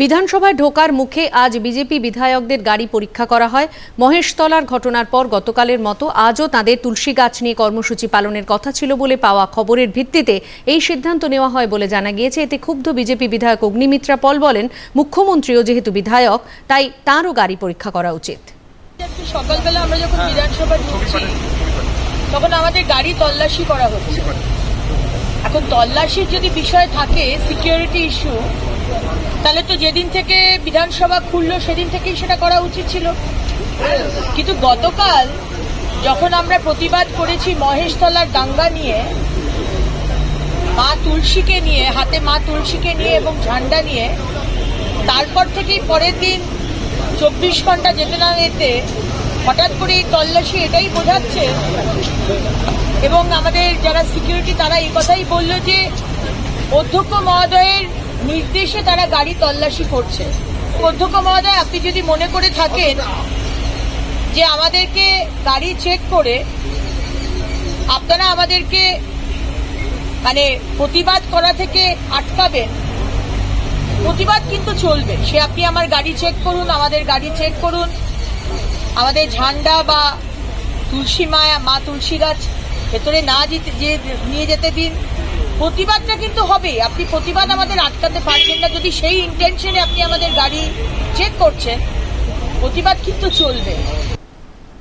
বিধানসভায় ঢোকার মুখে আজ বিজেপি বিধায়কদের গাড়ি পরীক্ষা করা হয়। মহেশতলার ঘটনার পর গতকালের মতো আজও তাদের তুলসী গাছ নিয়ে কর্মসূচি পালনের কথা ছিল বলে পাওয়া খবরের ভিত্তিতে এই সিদ্ধান্ত নেওয়া হয় বলে জানা গিয়েছে। এতে ক্ষুব্ধ বিজেপি বিধায়ক অগ্নিমিত্রা পল বলেন, মুখ্যমন্ত্রীও যেহেতু বিধায়ক, তাই তাঁরও গাড়ি পরীক্ষা করা উচিত। এখন তল্লাশির যদি বিষয় থাকে সিকিউরিটি ইস্যু তাহলে তো যেদিন থেকে বিধানসভা খুললো, সেদিন থেকেই সেটা করা উচিত ছিল। কিন্তু গতকাল যখন আমরা প্রতিবাদ করেছি মহেশতলার দাঙ্গা নিয়ে, মা তুলসীকে নিয়ে, হাতে মা তুলসীকে নিয়ে এবং ঝান্ডা নিয়ে, তারপর থেকেই পরের দিন চব্বিশ ঘণ্টা যেতে না যেতে হঠাৎ করে এই তল্লাশি এটাই বোঝাচ্ছে। এবং আমাদের যারা সিকিউরিটি তারা এই কথাই বলল যে, অধ্যক্ষ মহোদয়ের নির্দেশে তারা গাড়ি তল্লাশি করছে। অধ্যক্ষ মহোদয়, আপনি যদি মনে করে থাকেন যে আমাদেরকে গাড়ি চেক করে আপনারা আমাদেরকে মানে প্রতিবাদ করা থেকে আটকাবেন। প্রতিবাদ কিন্তু চলবে। সে আপনি আমার গাড়ি চেক করুন, আমাদের গাড়ি চেক করুন। আমাদের ঝান্ডা বা তুলসী মায়া, মা তুলসী গাছ ভেতরে না নিয়ে যেতে দিন। প্রতিবাদটা কিন্তু হবে আপনি প্রতিবাদ আমাদের আটকাতে পারছেন না। যদি সেই ইন্টেনশনে আপনি আমাদের গাড়ি চেক করছেন, প্রতিবাদ কিন্তু চলবে।